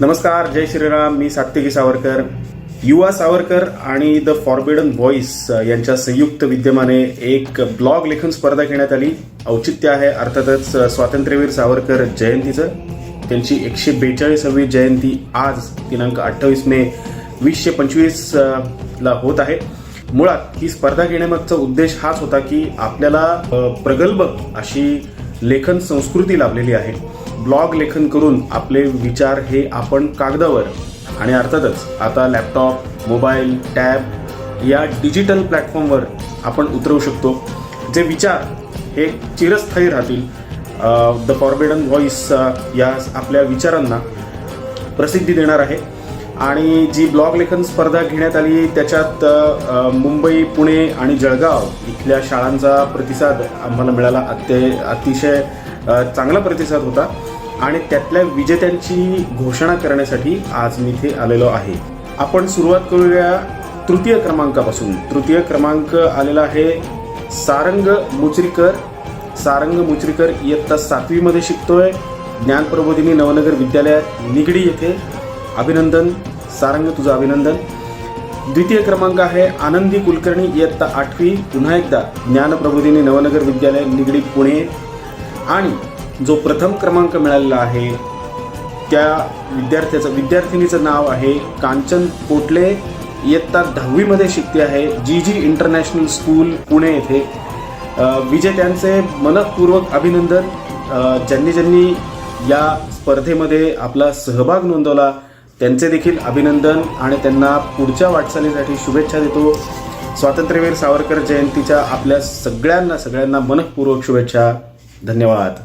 नमस्कार जय श्रीराम. मी सात्विकी सावरकर. युवा सावरकर आणि द फॉरबिडन व्हॉइस यांच्या संयुक्त विद्यमाने एक ब्लॉग लेखन स्पर्धा घेण्यात आली. औचित्य आहे अर्थातच स्वातंत्र्यवीर सावरकर जयंतीचं. त्यांची एकशे बेचाळीसावी जयंती आज दिनांक अठ्ठावीस मे वीसशे पंचवीस ला होत आहे. मुळात ही स्पर्धा घेण्यामागचा उद्देश हाच होता की आपल्याला प्रगल्भ अशी लेखन संस्कृती लाभलेली आहे. ब्लॉग लेखन करून आपले विचार हे आपण कागदावर. आणि अर्थातच आता लॅपटॉप मोबाईल टॅब या डिजिटल प्लॅटफॉर्मवर आपण उतरवू शकतो. जे विचार हे चिरस्थायी राहतील. द फॉरबिडन व्हॉइस या आपल्या विचारांना प्रसिद्धी देणार आहे. आणि जी ब्लॉग लेखन स्पर्धा घेण्यात आली त्याच्यात मुंबई पुणे आणि जळगाव इथल्या शाळांचा प्रतिसाद आम्हाला मिळाला. अत्य अतिशय चांगला प्रतिसाद होता. आणि त्यातल्या विजेत्यांची घोषणा करण्यासाठी आज मी इथे आलेलो आहे. आपण सुरुवात करूया तृतीय क्रमांकापासून. तृतीय क्रमांक आलेला आहे सारंग मुचरीकर. सारंग मुचरीकर इयत्ता सातवीमध्ये शिकतोय. ज्ञान प्रबोधिनी नवनगर विद्यालयात निगडी येथे. अभिनंदन. सारंग तुझं अभिनंदन. द्वितीय क्रमांक आहे आनंदी कुलकर्णी इयत्ता आठवी. पुन्हा एकदा ज्ञान प्रबोधिनी नवनगर विद्यालय निगडी पुणे. आणि जो प्रथम क्रमांक मिळालेला आहे त्या विद्यार्थ्याचं विद्यार्थिनीचं नाव आहे कांचन पोटले. इयत्ता दहावीमध्ये शिकते आहे G G international school Pune येथे. विजेत्यांचे मनपूर्वक अभिनंदन. ज्यांनी ज्यांनी या स्पर्धेमध्ये आपला सहभाग नोंदवला त्यांचे देखील अभिनंदन आणि त्यांना पुढच्या वाटचालीसाठी शुभेच्छा देतो. स्वातंत्र्यवीर सावरकर जयंतीच्या आपल्या सगळ्यांना सगळ्यांना मनपूर्वक शुभेच्छा. धन्यवाद.